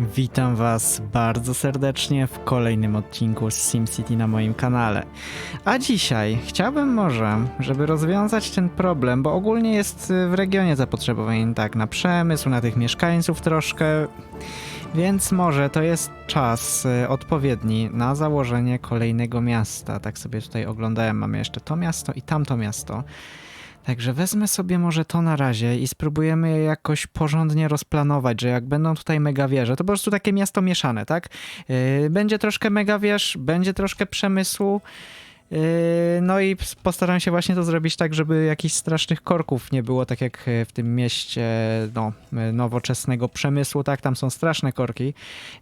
Witam Was bardzo serdecznie w kolejnym odcinku z SimCity na moim kanale. A dzisiaj chciałbym może, żeby rozwiązać ten problem, bo ogólnie jest y, w regionie zapotrzebowanie tak na przemysł, na tych mieszkańców troszkę, więc może to jest czas y, odpowiedni na założenie kolejnego miasta. Tak sobie tutaj oglądałem, mamy jeszcze to miasto i tamto miasto. Także wezmę sobie może to na razie i spróbujemy je jakoś porządnie rozplanować, że jak będą tutaj megawieże, to po prostu takie miasto mieszane, tak? Yy, będzie troszkę megawież, będzie troszkę przemysłu. Yy, No i postaram się właśnie to zrobić tak, żeby jakichś strasznych korków nie było, tak jak w tym mieście no, nowoczesnego przemysłu, tak, tam są straszne korki,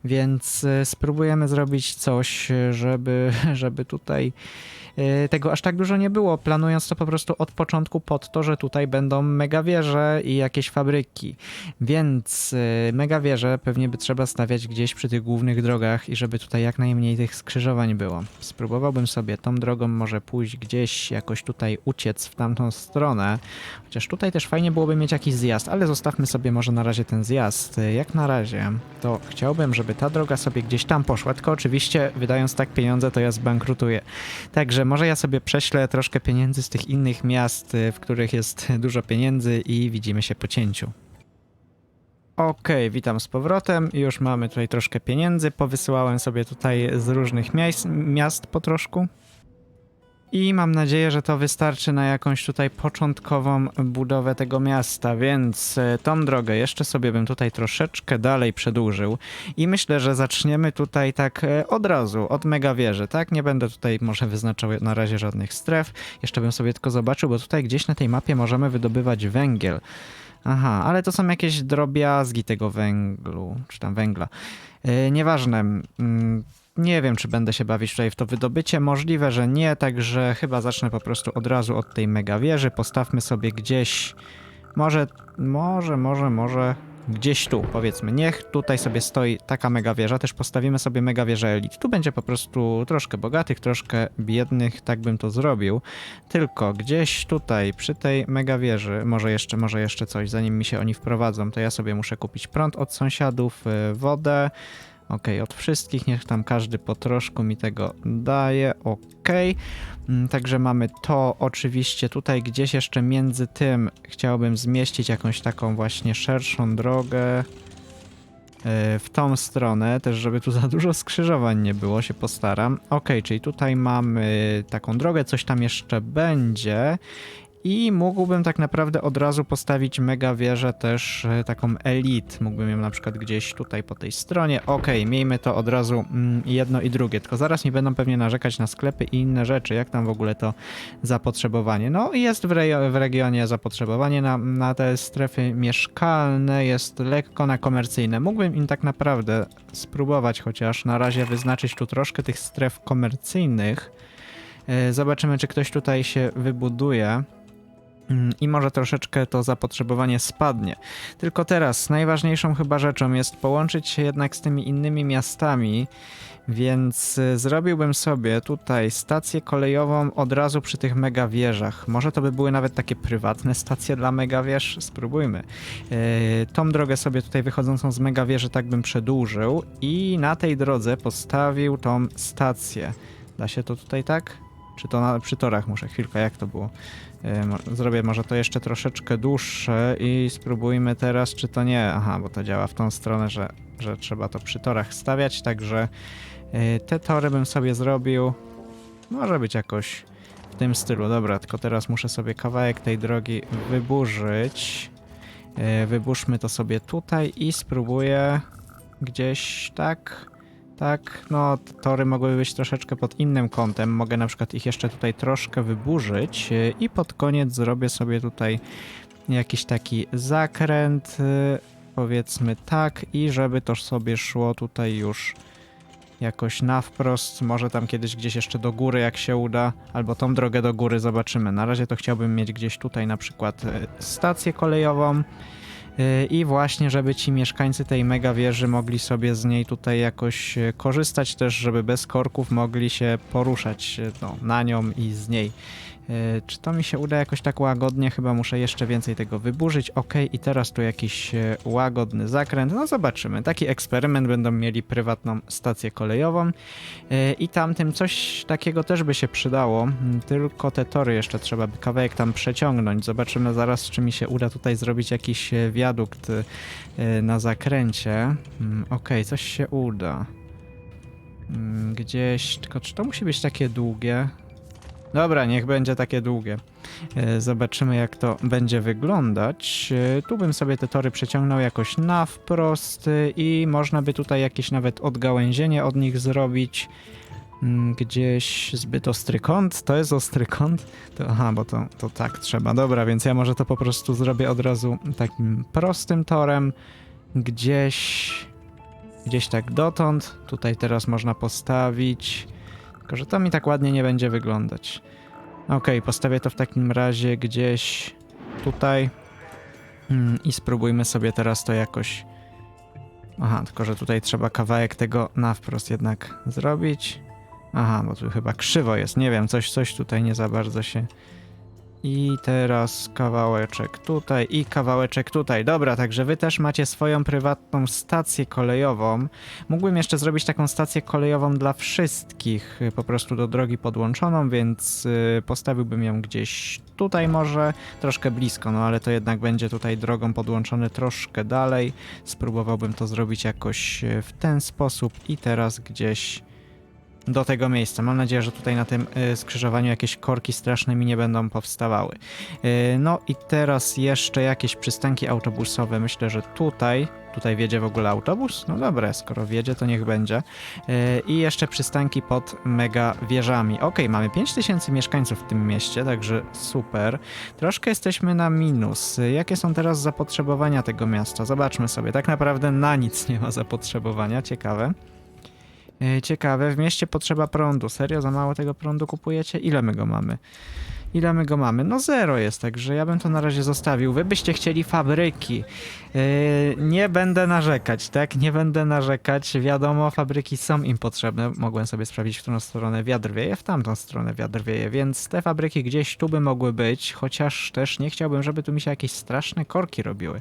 więc yy, spróbujemy zrobić coś, żeby, żeby tutaj yy, tego aż tak dużo nie było, planując to po prostu od początku pod to, że tutaj będą megawieże i jakieś fabryki. Więc yy, megawieże pewnie by trzeba stawiać gdzieś przy tych głównych drogach i żeby tutaj jak najmniej tych skrzyżowań było. Spróbowałbym sobie tą drogą może pójść gdzieś, jakoś tutaj uciec w tamtą stronę. Chociaż tutaj też fajnie byłoby mieć jakiś zjazd, ale zostawmy sobie może na razie ten zjazd. Yy, Jak na razie to chciałbym, żeby ta droga sobie gdzieś tam poszła, tylko oczywiście wydając tak pieniądze to ja zbankrutuję. Także może ja sobie prześlę troszkę pieniędzy z tych innych miast, y, w których jest dużo pieniędzy i widzimy się po cięciu. Okej, witam z powrotem. Już mamy tutaj troszkę pieniędzy. Powysyłałem sobie tutaj z różnych miast, miast po troszku. I mam nadzieję, że to wystarczy na jakąś tutaj początkową budowę tego miasta, więc e, tą drogę jeszcze sobie bym tutaj troszeczkę dalej przedłużył i myślę, że zaczniemy tutaj tak e, od razu, od megawieży, tak? Nie będę tutaj może wyznaczał na razie żadnych stref, jeszcze bym sobie tylko zobaczył, bo tutaj gdzieś na tej mapie możemy wydobywać węgiel. Aha, ale to są jakieś drobiazgi tego węglu, czy tam węgla. Yy, nieważne. Mm, nie wiem, czy będę się bawić tutaj w to wydobycie. Możliwe, że nie, także chyba zacznę po prostu od razu od tej mega wieży. Postawmy sobie gdzieś. Może, może, może, może. Gdzieś tu, powiedzmy. Niech tutaj sobie stoi taka mega wieża. Też postawimy sobie mega wieżę elit. Tu będzie po prostu troszkę bogatych, troszkę biednych. Tak bym to zrobił. Tylko gdzieś tutaj, przy tej mega wieży, może jeszcze, może jeszcze coś, zanim mi się oni wprowadzą, to ja sobie muszę kupić prąd od sąsiadów, y, wodę. Okej, od wszystkich, niech tam każdy po troszku mi tego daje. Okej. Mm, Także mamy to oczywiście tutaj gdzieś jeszcze między tym chciałbym zmieścić jakąś taką właśnie szerszą drogę y, w tą stronę, też żeby tu za dużo skrzyżowań nie było, się postaram. Okej, czyli tutaj mamy taką drogę, coś tam jeszcze będzie i mógłbym tak naprawdę od razu postawić mega wieżę też e, taką elit. Mógłbym ją na przykład gdzieś tutaj po tej stronie. Okej, miejmy to od razu mm, jedno i drugie. Tylko zaraz mi będą pewnie narzekać na sklepy i inne rzeczy. Jak tam w ogóle to zapotrzebowanie? No jest w, rejo- w regionie zapotrzebowanie na, na te strefy mieszkalne, jest lekko na komercyjne. Mógłbym im tak naprawdę spróbować chociaż na razie wyznaczyć tu troszkę tych stref komercyjnych. E, Zobaczymy, czy ktoś tutaj się wybuduje. Mm, I może troszeczkę to zapotrzebowanie spadnie. Tylko teraz najważniejszą chyba rzeczą jest połączyć się jednak z tymi innymi miastami, więc y, zrobiłbym sobie tutaj stację kolejową od razu przy tych megawieżach. Może to by były nawet takie prywatne stacje dla megawież? Spróbujmy. Yy, tą drogę sobie tutaj wychodzącą z megawieży tak bym przedłużył i na tej drodze postawił tą stację. Da się to tutaj tak? Czy to na, przy torach muszę? Chwilkę, jak to było? Mo- Zrobię może to jeszcze troszeczkę dłuższe i spróbujmy teraz, czy to nie. Aha, bo to działa w tą stronę, że, że trzeba to przy torach stawiać, także yy, te tory bym sobie zrobił. Może być jakoś w tym stylu. Dobra, tylko teraz muszę sobie kawałek tej drogi wyburzyć. Yy, Wyburzmy to sobie tutaj i spróbuję gdzieś tak. Tak, no tory mogłyby być troszeczkę pod innym kątem. Mogę na przykład ich jeszcze tutaj troszkę wyburzyć yy, i pod koniec zrobię sobie tutaj jakiś taki zakręt, yy, powiedzmy tak, i żeby to sobie szło tutaj już jakoś na wprost, może tam kiedyś gdzieś jeszcze do góry, jak się uda, albo tą drogę do góry zobaczymy. Na razie to chciałbym mieć gdzieś tutaj na przykład e, stację kolejową i właśnie, żeby ci mieszkańcy tej mega wieży mogli sobie z niej tutaj jakoś e, korzystać też, żeby bez korków mogli się poruszać e, no, na nią i z niej. E, Czy to mi się uda jakoś tak łagodnie? Chyba muszę jeszcze więcej tego wyburzyć. Ok, i teraz tu jakiś e, łagodny zakręt. No zobaczymy. Taki eksperyment będą mieli prywatną stację kolejową. E, I tamtym coś takiego też by się przydało. Mm, Tylko te tory jeszcze trzeba by kawałek tam przeciągnąć. Zobaczymy zaraz, czy mi się uda tutaj zrobić jakiś wiadukt na zakręcie. Mm, Ok, coś się uda. Mm, Gdzieś, tylko czy to musi być takie długie? Dobra, niech będzie takie długie. E, Zobaczymy, jak to będzie wyglądać. E, Tu bym sobie te tory przeciągnął jakoś na wprost e, i można by tutaj jakieś nawet odgałęzienie od nich zrobić. Mm, Gdzieś zbyt ostry kąt. To jest ostry kąt? To, aha, bo to, to tak trzeba. Dobra, więc ja może to po prostu zrobię od razu takim prostym torem. Gdzieś... Gdzieś tak dotąd. Tutaj teraz można postawić... Tylko, że to mi tak ładnie nie będzie wyglądać. Okej, postawię to w takim razie gdzieś tutaj. Mm, I spróbujmy sobie teraz to jakoś. Aha, tylko że tutaj trzeba kawałek tego na wprost jednak zrobić. Aha, bo tu chyba krzywo jest. Nie wiem, coś, coś tutaj nie za bardzo się. I teraz kawałeczek tutaj i kawałeczek tutaj. Dobra, także wy też macie swoją prywatną stację kolejową. Mógłbym jeszcze zrobić taką stację kolejową dla wszystkich, y, po prostu do drogi podłączoną, więc y, postawiłbym ją gdzieś tutaj może, troszkę blisko, no ale to jednak będzie tutaj drogą podłączone troszkę dalej. Spróbowałbym to zrobić jakoś y, w ten sposób i teraz gdzieś do tego miejsca. Mam nadzieję, że tutaj na tym y, skrzyżowaniu jakieś korki straszne mi nie będą powstawały. Y, no i teraz jeszcze jakieś przystanki autobusowe. Myślę, że tutaj, tutaj wiedzie w ogóle autobus? No dobra, skoro wiedzie, to niech będzie. Y, I jeszcze przystanki pod mega wieżami. Ok, mamy 5000 mieszkańców w tym mieście, także super. Troszkę jesteśmy na minus. Jakie są teraz zapotrzebowania tego miasta? Zobaczmy sobie. Tak naprawdę na nic nie ma zapotrzebowania. Ciekawe. E, Ciekawe, w mieście potrzeba prądu. Serio, za mało tego prądu kupujecie? Ile my go mamy? Ile my go mamy? No zero jest, także ja bym to na razie zostawił. Wy byście chcieli fabryki. Yy, nie będę narzekać, tak? Nie będę narzekać. Wiadomo, fabryki są im potrzebne. Mogłem sobie sprawdzić, w którą stronę wiatr wieje, w tamtą stronę wiatr wieje, więc te fabryki gdzieś tu by mogły być, chociaż też nie chciałbym, żeby tu mi się jakieś straszne korki robiły.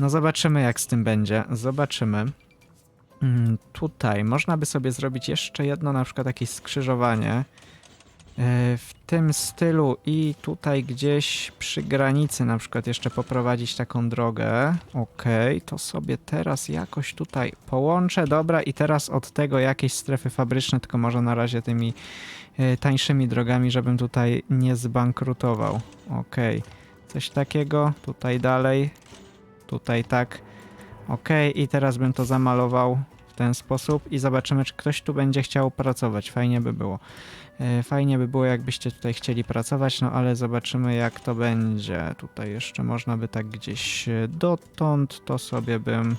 No zobaczymy, jak z tym będzie. Zobaczymy. Mm, Tutaj można by sobie zrobić jeszcze jedno, na przykład jakieś skrzyżowanie e, w tym stylu i tutaj gdzieś przy granicy na przykład jeszcze poprowadzić taką drogę. Okej, to sobie teraz jakoś tutaj połączę. Dobra, i teraz od tego jakieś strefy fabryczne, tylko może na razie tymi e, tańszymi drogami, żebym tutaj nie zbankrutował. Okej, coś takiego. Tutaj dalej. Tutaj tak. Okej, i teraz bym to zamalował w ten sposób i zobaczymy, czy ktoś tu będzie chciał pracować. Fajnie by było. E, Fajnie by było, jakbyście tutaj chcieli pracować, no ale zobaczymy, jak to będzie. Tutaj jeszcze można by tak gdzieś e, dotąd, to sobie bym.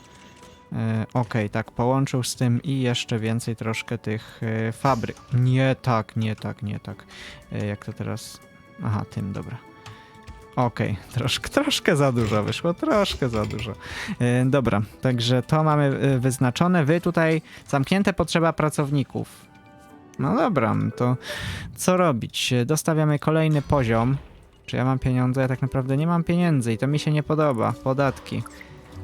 e, Okej, tak, połączył z tym i jeszcze więcej troszkę tych fabryk. Nie tak, nie tak, nie tak. Jak to teraz. Aha, tym, dobra. Okej, troszkę, troszkę za dużo wyszło, troszkę za dużo. E, dobra, także to mamy e, wyznaczone. Wy tutaj zamknięte potrzeba pracowników. No dobra, to co robić? Dostawiamy kolejny poziom. Czy ja mam pieniądze? Ja tak naprawdę nie mam pieniędzy i to mi się nie podoba. Podatki.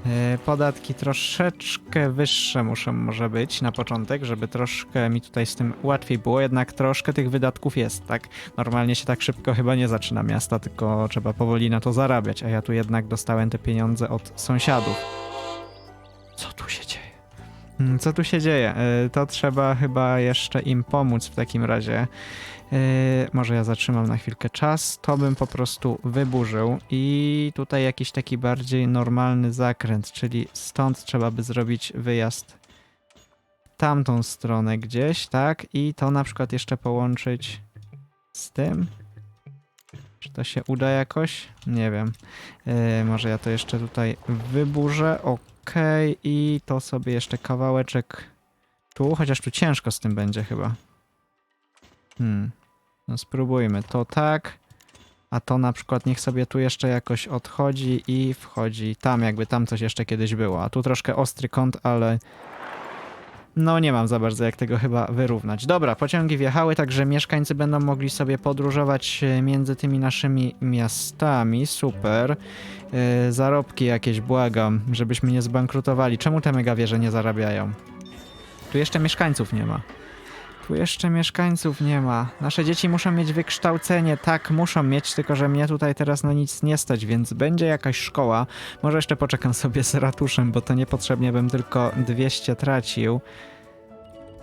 E, Podatki troszeczkę wyższe muszą może być na początek, żeby troszkę mi tutaj z tym łatwiej było, jednak troszkę tych wydatków jest, tak? Normalnie się tak szybko chyba nie zaczyna miasta, tylko trzeba powoli na to zarabiać, a ja tu jednak dostałem te pieniądze od sąsiadów. Co tu się dzieje? Mm, Co tu się dzieje? E, To trzeba chyba jeszcze im pomóc w takim razie. E, Może ja zatrzymam na chwilkę czas. To bym po prostu wyburzył i tutaj jakiś taki bardziej normalny zakręt, czyli stąd trzeba by zrobić wyjazd w tamtą stronę gdzieś, tak? I to na przykład jeszcze połączyć z tym. Czy to się uda jakoś? Nie wiem. E, może ja to jeszcze tutaj wyburzę. Okej, i to sobie jeszcze kawałeczek tu, chociaż tu ciężko z tym będzie chyba. Hmm. No spróbujmy. To tak. A to na przykład niech sobie tu jeszcze jakoś odchodzi i wchodzi tam, jakby tam coś jeszcze kiedyś było. A tu troszkę ostry kąt, ale no nie mam za bardzo jak tego chyba wyrównać. Dobra, pociągi wjechały, także mieszkańcy będą mogli sobie podróżować e, między tymi naszymi miastami. Super. E, zarobki jakieś, błagam, żebyśmy nie zbankrutowali. Czemu te megawieże nie zarabiają? Tu jeszcze mieszkańców nie ma. Tu jeszcze mieszkańców nie ma. Nasze dzieci muszą mieć wykształcenie, tak, muszą mieć, tylko że mnie tutaj teraz na nic nie stać, więc będzie jakaś szkoła. Może jeszcze poczekam sobie z ratuszem, bo to niepotrzebnie bym tylko 200 tracił.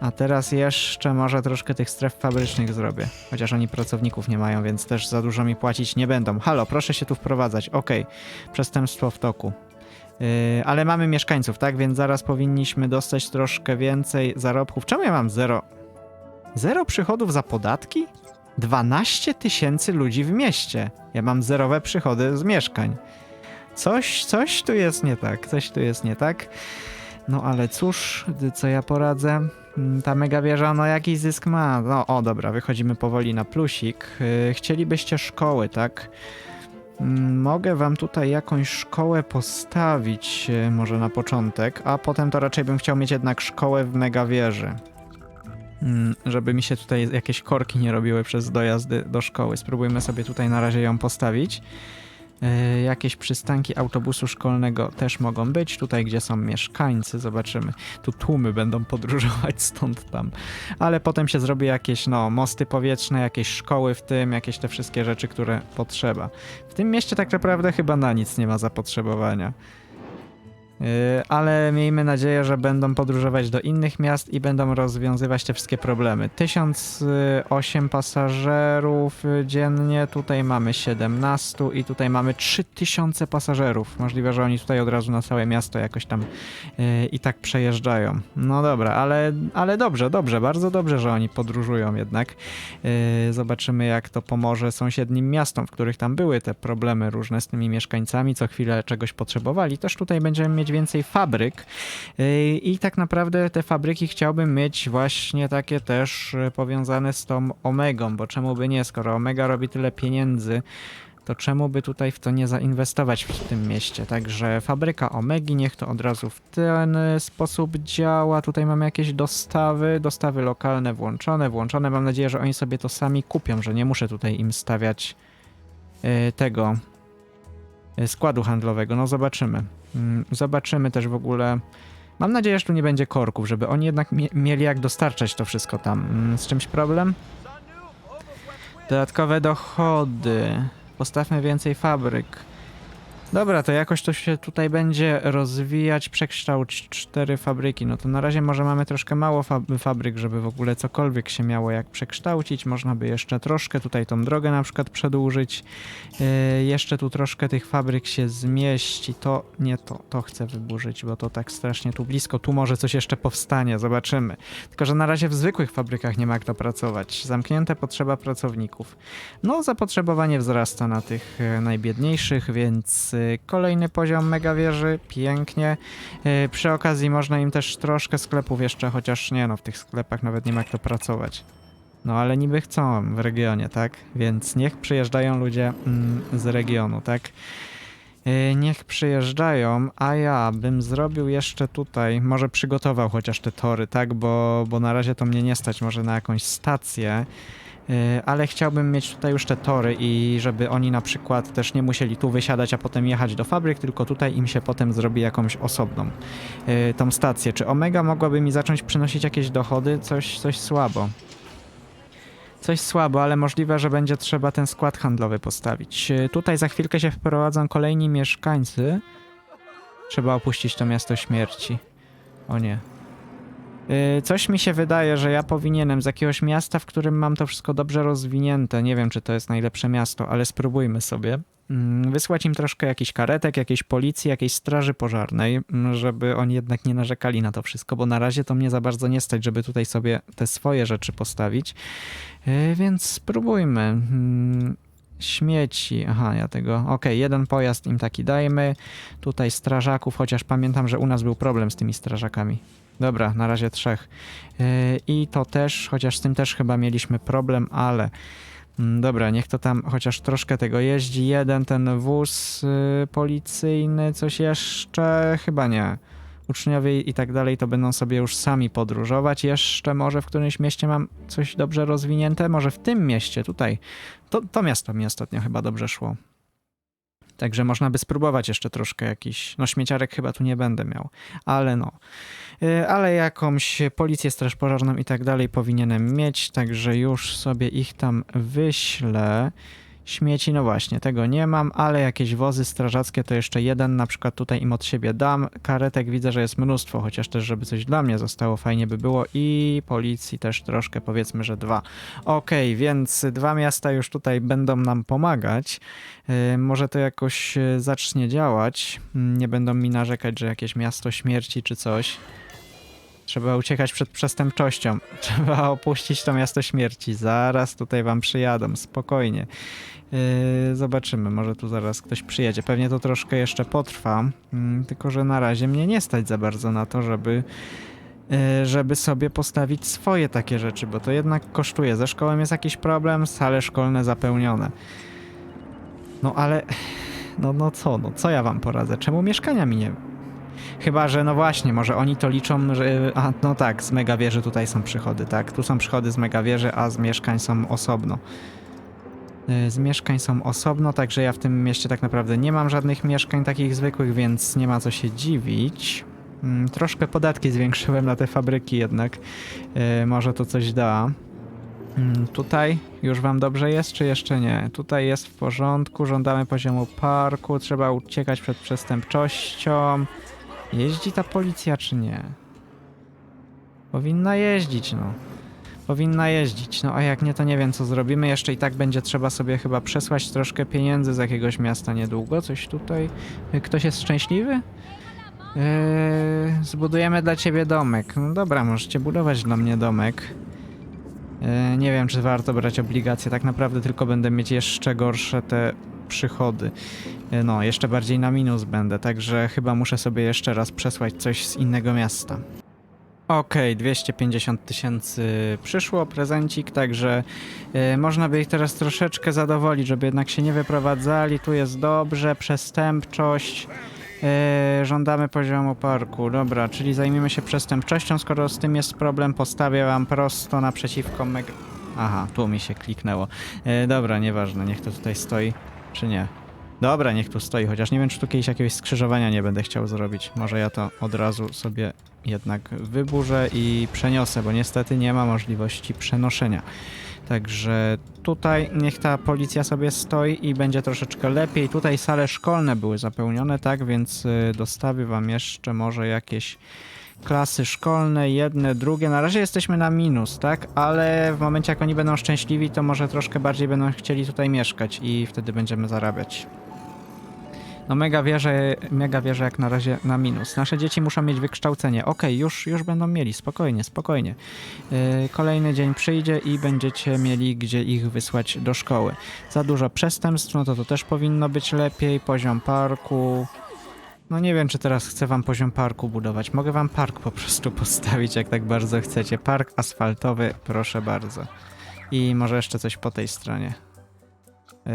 A teraz jeszcze może troszkę tych stref fabrycznych zrobię. Chociaż oni pracowników nie mają, więc też za dużo mi płacić nie będą. Halo, proszę się tu wprowadzać. Okej, przestępstwo w toku. Yy, ale mamy mieszkańców, tak? Więc zaraz powinniśmy dostać troszkę więcej zarobków. Czemu ja mam zero? Zero przychodów za podatki? 12 tysięcy ludzi w mieście. Ja mam zerowe przychody z mieszkań. Coś, coś tu jest nie tak, coś tu jest nie tak. No ale cóż, co ja poradzę? Mm, Ta mega wieża, no jakiś zysk ma. No o, dobra, wychodzimy powoli na plusik. Yy, chcielibyście szkoły, tak? Mm, Mogę wam tutaj jakąś szkołę postawić, yy, może na początek, a potem to raczej bym chciał mieć jednak szkołę w mega wieży. Mm, Żeby mi się tutaj jakieś korki nie robiły przez dojazdy do szkoły. Spróbujmy sobie tutaj na razie ją postawić. Yy, jakieś przystanki autobusu szkolnego też mogą być. Tutaj, gdzie są mieszkańcy, zobaczymy. Tu tłumy będą podróżować stąd tam. Ale potem się zrobi jakieś, no, mosty powietrzne, jakieś szkoły w tym, jakieś te wszystkie rzeczy, które potrzeba. W tym mieście tak naprawdę chyba na nic nie ma zapotrzebowania. Yy, ale miejmy nadzieję, że będą podróżować do innych miast i będą rozwiązywać te wszystkie problemy. 1008 pasażerów y, dziennie, tutaj mamy 17 i tutaj mamy 3000 pasażerów. Możliwe, że oni tutaj od razu na całe miasto jakoś tam yy, i tak przejeżdżają. No dobra, ale, ale dobrze, dobrze, bardzo dobrze, że oni podróżują jednak. Yy, zobaczymy, jak to pomoże sąsiednim miastom, w których tam były te problemy różne z tymi mieszkańcami, co chwilę czegoś potrzebowali. Też tutaj będziemy mieć więcej fabryk yy, i tak naprawdę te fabryki chciałbym mieć właśnie takie też yy, powiązane z tą Omegą, bo czemu by nie, skoro Omega robi tyle pieniędzy, to czemu by tutaj w to nie zainwestować w tym mieście? Także fabryka Omegi, niech to od razu w ten y, sposób działa. Tutaj mamy jakieś dostawy, dostawy lokalne włączone, włączone. Mam nadzieję, że oni sobie to sami kupią, że nie muszę tutaj im stawiać y, tego y, składu handlowego. No zobaczymy. Mm, Zobaczymy też w ogóle. Mam nadzieję, że tu nie będzie korków, żeby oni jednak mie- mieli jak dostarczać to wszystko tam. Mm, Z czymś problem? Dodatkowe dochody. Postawmy więcej fabryk. Dobra, to jakoś to się tutaj będzie rozwijać, przekształć cztery fabryki. No to na razie może mamy troszkę mało fab- fabryk, żeby w ogóle cokolwiek się miało jak przekształcić. Można by jeszcze troszkę tutaj tą drogę na przykład przedłużyć. Yy, jeszcze tu troszkę tych fabryk się zmieści. To nie to, to chcę wyburzyć, bo to tak strasznie tu blisko. Tu może coś jeszcze powstanie, zobaczymy. Tylko, że na razie w zwykłych fabrykach nie ma jak to pracować. Zamknięte potrzeba pracowników. No, zapotrzebowanie wzrasta na tych e, najbiedniejszych, więc kolejny poziom mega wieży, pięknie. E, Przy okazji można im też troszkę sklepów jeszcze, chociaż nie no, w tych sklepach nawet nie ma jak to pracować. No ale niby chcą w regionie, tak? Więc niech przyjeżdżają ludzie mm, z regionu, tak? E, Niech przyjeżdżają, a ja bym zrobił jeszcze tutaj, może przygotował chociaż te tory, tak? Bo, bo na razie to mnie nie stać, może na jakąś stację. Yy, ale chciałbym mieć tutaj już te tory i żeby oni na przykład też nie musieli tu wysiadać, a potem jechać do fabryk, tylko tutaj im się potem zrobi jakąś osobną yy, tą stację. Czy Omega mogłaby mi zacząć przynosić jakieś dochody? Coś, coś słabo. Coś słabo, ale możliwe, że będzie trzeba ten skład handlowy postawić. Yy, Tutaj za chwilkę się wprowadzą kolejni mieszkańcy. Trzeba opuścić to miasto śmierci. O nie. Yy, Coś mi się wydaje, że ja powinienem z jakiegoś miasta, w którym mam to wszystko dobrze rozwinięte, nie wiem czy to jest najlepsze miasto, ale spróbujmy sobie, mm, wysłać im troszkę jakichś karetek, jakiejś policji, jakiejś straży pożarnej, mm, żeby oni jednak nie narzekali na to wszystko, bo na razie to mnie za bardzo nie stać, żeby tutaj sobie te swoje rzeczy postawić. Yy, Więc spróbujmy. Mm, Śmieci, aha, ja tego. Okej, jeden pojazd im taki dajmy. Tutaj strażaków, chociaż pamiętam, że u nas był problem z tymi strażakami. Dobra, na razie trzech. Yy, I to też, chociaż z tym też chyba mieliśmy problem, ale mm, dobra, niech to tam chociaż troszkę tego jeździ. Jeden ten wóz yy, policyjny, coś jeszcze? Chyba nie. uczniowie i tak dalej to będą sobie już sami podróżować. Jeszcze może w którymś mieście mam coś dobrze rozwinięte, może w tym mieście, tutaj. To, to miasto mi ostatnio chyba dobrze szło. Także można by spróbować jeszcze troszkę jakiś. No, śmieciarek chyba tu nie będę miał, ale no. Y, Ale jakąś policję, straż pożarną i tak dalej powinienem mieć, także już sobie ich tam wyślę. Śmieci, no właśnie, tego nie mam, ale jakieś wozy strażackie to jeszcze jeden, na przykład tutaj im od siebie dam. Karetek widzę, że jest mnóstwo, chociaż też, żeby coś dla mnie zostało, fajnie by było. I policji też troszkę, powiedzmy, że dwa. Okej, więc dwa miasta już tutaj będą nam pomagać. Yy, może to jakoś yy, zacznie działać. Mm, Nie będą mi narzekać, że jakieś miasto śmierci czy coś. Trzeba uciekać przed przestępczością. Trzeba opuścić to miasto śmierci. Zaraz tutaj wam przyjadą, spokojnie. Yy, zobaczymy, może tu zaraz ktoś przyjedzie. Pewnie to troszkę jeszcze potrwa, mm, tylko że na razie mnie nie stać za bardzo na to, żeby, yy, żeby sobie postawić swoje takie rzeczy, bo to jednak kosztuje. Ze szkołą jest jakiś problem, sale szkolne zapełnione. No ale, no, no co, no co ja wam poradzę? Czemu mieszkania mi nie... Chyba, że no właśnie, może oni to liczą, że... A, no tak, z megawieży tutaj są przychody, tak? Tu są przychody z megawieży, a z mieszkań są osobno. Y, Z mieszkań są osobno, także ja w tym mieście tak naprawdę nie mam żadnych mieszkań takich zwykłych, więc nie ma co się dziwić. Mm, Troszkę podatki zwiększyłem na te fabryki jednak. Y, Może to coś da. Mm, Tutaj już wam dobrze jest, czy jeszcze nie? Tutaj jest w porządku, żądamy poziomu parku, trzeba uciekać przed przestępczością. Jeździ ta policja, czy nie? Powinna jeździć, no. Powinna jeździć, no a jak nie, to nie wiem co zrobimy. Jeszcze i tak będzie trzeba sobie chyba przesłać troszkę pieniędzy z jakiegoś miasta niedługo. Coś tutaj. Ktoś jest szczęśliwy? Yy, zbudujemy dla ciebie domek. No dobra, możecie budować dla mnie domek. Yy, nie wiem, czy warto brać obligacje. Tak naprawdę tylko będę mieć jeszcze gorsze te przychody. Yy, no, jeszcze bardziej na minus będę, także chyba muszę sobie jeszcze raz przesłać coś z innego miasta. Okej, 250 tysięcy przyszło, prezencik, także y, można by ich teraz troszeczkę zadowolić, żeby jednak się nie wyprowadzali. Tu jest dobrze, przestępczość. y, żądamy poziomu parku. Dobra, czyli zajmiemy się przestępczością. Skoro z tym jest problem, postawię wam prosto naprzeciwko mega... Aha, tu mi się kliknęło. Y, dobra, nieważne, niech to tutaj stoi, czy nie. Dobra, niech tu stoi, chociaż nie wiem, czy tu kiedyś jakiegoś skrzyżowania nie będę chciał zrobić. Może ja to od razu sobie jednak wyburzę i przeniosę, bo niestety nie ma możliwości przenoszenia. Także tutaj niech ta policja sobie stoi i będzie troszeczkę lepiej. Tutaj sale szkolne były zapełnione, tak, więc y, dostawię wam jeszcze może jakieś klasy szkolne, jedne, drugie. Na razie jesteśmy na minus, tak? Ale w momencie jak oni będą szczęśliwi, to może troszkę bardziej będą chcieli tutaj mieszkać i wtedy będziemy zarabiać. No mega wierzę, mega wierzę jak na razie na minus. Nasze dzieci muszą mieć wykształcenie. Okej, już, już będą mieli, spokojnie, spokojnie. Yy, kolejny dzień przyjdzie i będziecie mieli gdzie ich wysłać do szkoły. Za dużo przestępstw, no to to też powinno być lepiej. Poziom parku. No nie wiem, czy teraz chcę wam poziom parku budować. Mogę wam park po prostu postawić, jak tak bardzo chcecie. Park asfaltowy, proszę bardzo. I może jeszcze coś po tej stronie. Yy,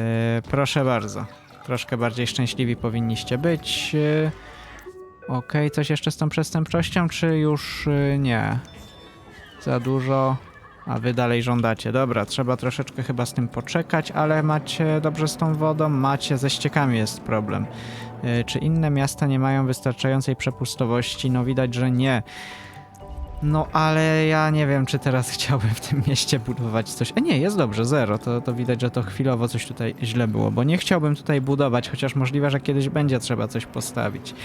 proszę bardzo. Troszkę bardziej szczęśliwi powinniście być. Yy, Okej, coś jeszcze z tą przestępczością, czy już yy, nie? Za dużo. A wy dalej żądacie. Dobra, trzeba troszeczkę chyba z tym poczekać, ale macie dobrze z tą wodą? Macie, ze ściekami jest problem. Yy, Czy inne miasta nie mają wystarczającej przepustowości? No widać, że nie. No ale ja nie wiem, czy teraz chciałbym w tym mieście budować coś. E nie, jest dobrze, zero. To, to widać, że to chwilowo coś tutaj źle było, bo nie chciałbym tutaj budować, chociaż możliwe, że kiedyś będzie trzeba coś postawić.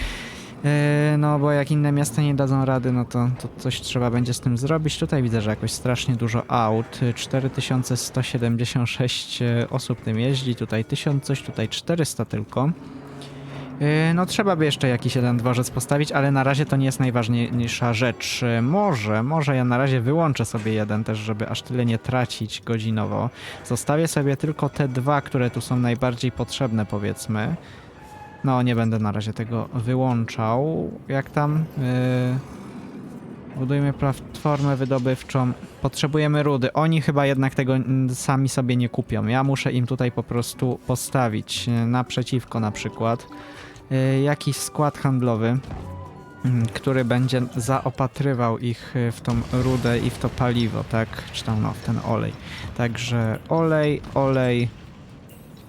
E, no bo jak inne miasta nie dadzą rady, no to, to coś trzeba będzie z tym zrobić. Tutaj widzę, że jakoś strasznie dużo aut. 4176 osób tym jeździ, tutaj 1000 coś, tutaj 400 tylko. Yy, No trzeba by jeszcze jakiś jeden dworzec postawić, ale na razie to nie jest najważniejsza rzecz. Yy, Może, może ja na razie wyłączę sobie jeden też, żeby aż tyle nie tracić godzinowo. Zostawię sobie tylko te dwa, które tu są najbardziej potrzebne powiedzmy. No nie będę na razie tego wyłączał. Jak tam? Yy... Budujmy platformę wydobywczą. Potrzebujemy rudy. Oni chyba jednak tego sami sobie nie kupią. Ja muszę im tutaj po prostu postawić naprzeciwko na przykład. Y, jakiś skład handlowy. mm, który będzie zaopatrywał ich y, w tą rudę i w to paliwo, tak? Czy tam no, w ten olej. Także olej, olej,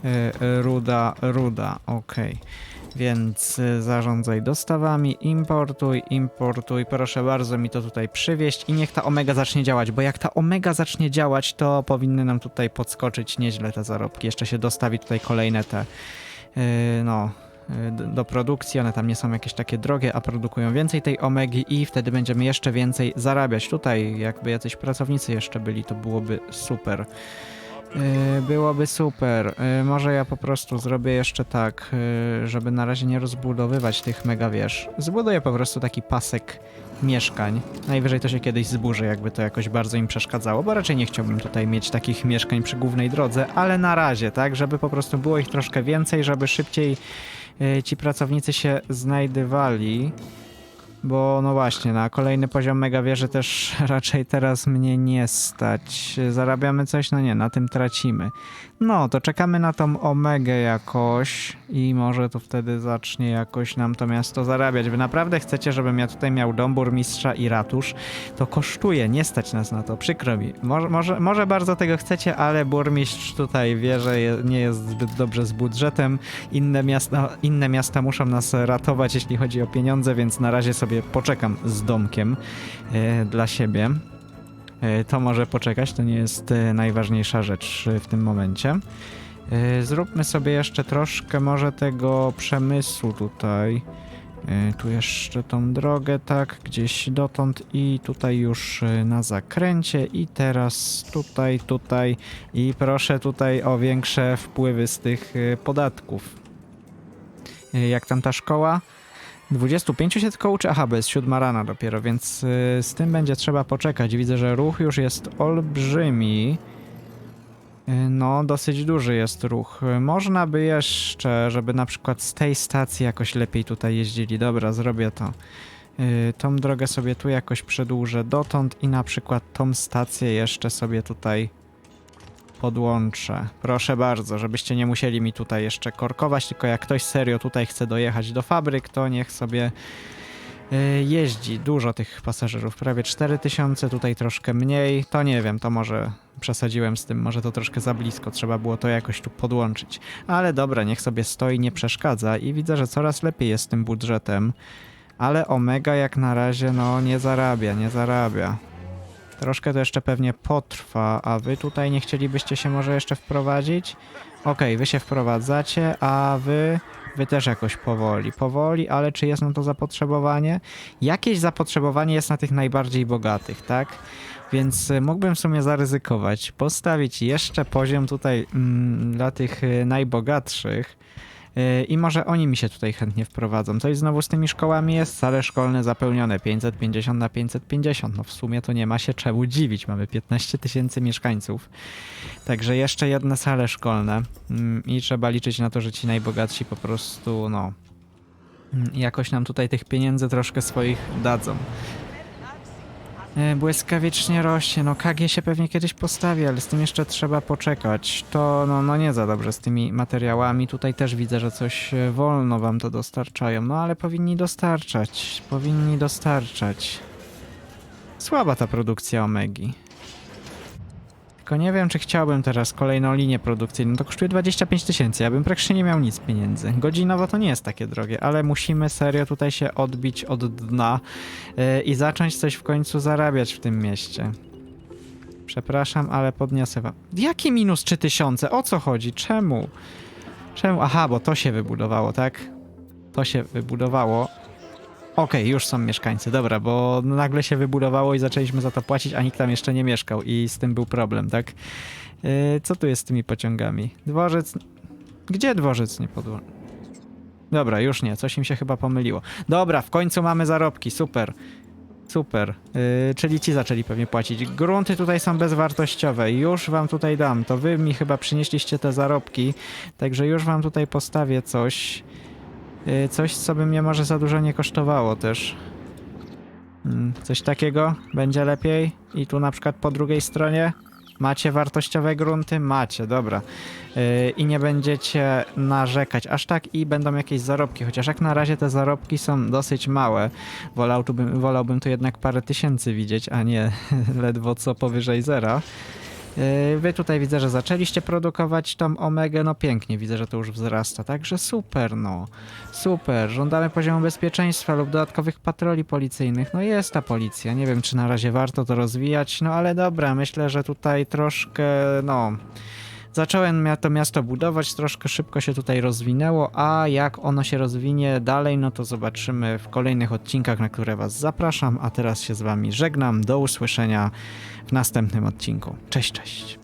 y, ruda, ruda, okej. Więc zarządzaj dostawami, importuj, importuj, proszę bardzo mi to tutaj przywieźć i niech ta omega zacznie działać, bo jak ta omega zacznie działać, to powinny nam tutaj podskoczyć nieźle te zarobki. Jeszcze się dostawi tutaj kolejne te, no, do produkcji, one tam nie są jakieś takie drogie, a produkują więcej tej omegi i wtedy będziemy jeszcze więcej zarabiać. Tutaj jakby jacyś pracownicy jeszcze byli, to byłoby super. Yy, Byłoby super. Yy, Może ja po prostu zrobię jeszcze tak, żeby na razie nie rozbudowywać tych mega wież. Zbuduję po prostu taki pasek mieszkań. Najwyżej to się kiedyś zburzy, jakby to jakoś bardzo im przeszkadzało, bo raczej nie chciałbym tutaj mieć takich mieszkań przy głównej drodze, ale na razie, tak, żeby po prostu było ich troszkę więcej, żeby szybciej ci pracownicy się znajdywali. Bo no właśnie, na kolejny poziom mega wieży też raczej teraz mnie nie stać. Zarabiamy coś? No nie, na tym tracimy. No, to czekamy na tą omegę jakoś i może to wtedy zacznie jakoś nam to miasto zarabiać. Wy naprawdę chcecie, żebym ja tutaj miał dom burmistrza i ratusz? To kosztuje, nie stać nas na to, przykro mi. Może, może, może bardzo tego chcecie, ale burmistrz tutaj wie, że je, nie jest zbyt dobrze z budżetem. Inne miasta, inne miasta muszą nas ratować, jeśli chodzi o pieniądze, więc na razie sobie poczekam z domkiem e, dla siebie. E, To może poczekać, to nie jest e, najważniejsza rzecz w tym momencie. Zróbmy sobie jeszcze troszkę może tego przemysłu tutaj. Tu jeszcze tą drogę, tak, gdzieś dotąd i tutaj już na zakręcie i teraz tutaj, tutaj i proszę tutaj o większe wpływy z tych podatków. Jak tam ta szkoła? 25 się tylko uczy? Aha, bo jest siódma rana dopiero, więc y, z tym będzie trzeba poczekać. Widzę, że ruch już jest olbrzymi. Y, No, dosyć duży jest ruch. Y, Można by jeszcze, żeby na przykład z tej stacji jakoś lepiej tutaj jeździli. Dobra, zrobię to. Tą drogę sobie tu jakoś przedłużę dotąd i na przykład tą stację jeszcze sobie tutaj podłączę. Proszę bardzo, żebyście nie musieli mi tutaj jeszcze korkować, tylko jak ktoś serio tutaj chce dojechać do fabryk, to niech sobie y, jeździ. Dużo tych pasażerów, prawie 4000, tutaj troszkę mniej. To nie wiem, to może przesadziłem z tym, może to troszkę za blisko, trzeba było to jakoś tu podłączyć. Ale dobra, niech sobie stoi, nie przeszkadza i widzę, że coraz lepiej jest z tym budżetem. Ale Omega jak na razie no nie zarabia, nie zarabia. Troszkę to jeszcze pewnie potrwa, a wy tutaj nie chcielibyście się może jeszcze wprowadzić? Okej, wy się wprowadzacie, a wy... Wy też jakoś powoli, powoli, ale czy jest na to zapotrzebowanie? Jakieś zapotrzebowanie jest na tych najbardziej bogatych, tak? Więc y, mógłbym w sumie zaryzykować, postawić jeszcze poziom tutaj mm, dla tych y, najbogatszych i może oni mi się tutaj chętnie wprowadzą. Coś znowu z tymi szkołami jest, sale szkolne zapełnione 550 na 550. No w sumie to nie ma się czemu dziwić, mamy 15 tysięcy mieszkańców. Także jeszcze jedne sale szkolne mm, i trzeba liczyć na to, że ci najbogatsi po prostu, no, mm, jakoś nam tutaj tych pieniędzy troszkę swoich dadzą. E, Błyskawicznie rośnie, no KG się pewnie kiedyś postawi, ale z tym jeszcze trzeba poczekać. To no, no nie za dobrze z tymi materiałami. Tutaj też widzę, że coś e, wolno wam to dostarczają, no ale powinni dostarczać, powinni dostarczać. Słaba ta produkcja Omegi. Tylko nie wiem, czy chciałbym teraz kolejną linię produkcyjną. To kosztuje 25 tysięcy. Ja bym praktycznie nie miał nic pieniędzy. Godzinowo to nie jest takie drogie, ale musimy serio tutaj się odbić od dna yy, i zacząć coś w końcu zarabiać w tym mieście. Przepraszam, ale podniosę wam. Jaki minus 3000? O co chodzi? Czemu? Czemu? Aha, bo to się wybudowało, tak? To się wybudowało. Okej, już są mieszkańcy, dobra, bo nagle się wybudowało i zaczęliśmy za to płacić, a nikt tam jeszcze nie mieszkał i z tym był problem, tak? Yy, co tu jest z tymi pociągami? Dworzec... Gdzie dworzec nie podło... Dobra, już nie, coś im się chyba pomyliło. Dobra, w końcu mamy zarobki, super. Super, yy, czyli ci zaczęli pewnie płacić. Grunty tutaj są bezwartościowe, już wam tutaj dam. To wy mi chyba przynieśliście te zarobki, także już wam tutaj postawię coś. Yy, Coś, co by mnie może za dużo nie kosztowało też. Mm, Coś takiego będzie lepiej. I tu na przykład po drugiej stronie. Macie wartościowe grunty? Macie, dobra. Yy, I nie będziecie narzekać aż tak i będą jakieś zarobki, chociaż jak na razie te zarobki są dosyć małe. Wolałbym, wolałbym tu jednak parę tysięcy widzieć, a nie ledwo co powyżej zera. Yy, Wy tutaj widzę, że zaczęliście produkować tą omegę, no pięknie, widzę, że to już wzrasta, także super, no. Super, żądamy poziomu bezpieczeństwa lub dodatkowych patroli policyjnych. No jest ta policja, nie wiem czy na razie warto to rozwijać, no ale dobra, myślę, że tutaj troszkę, no... Zacząłem to miasto budować, troszkę szybko się tutaj rozwinęło, a jak ono się rozwinie dalej, no to zobaczymy w kolejnych odcinkach, na które Was zapraszam, a teraz się z Wami żegnam, do usłyszenia w następnym odcinku. Cześć, cześć.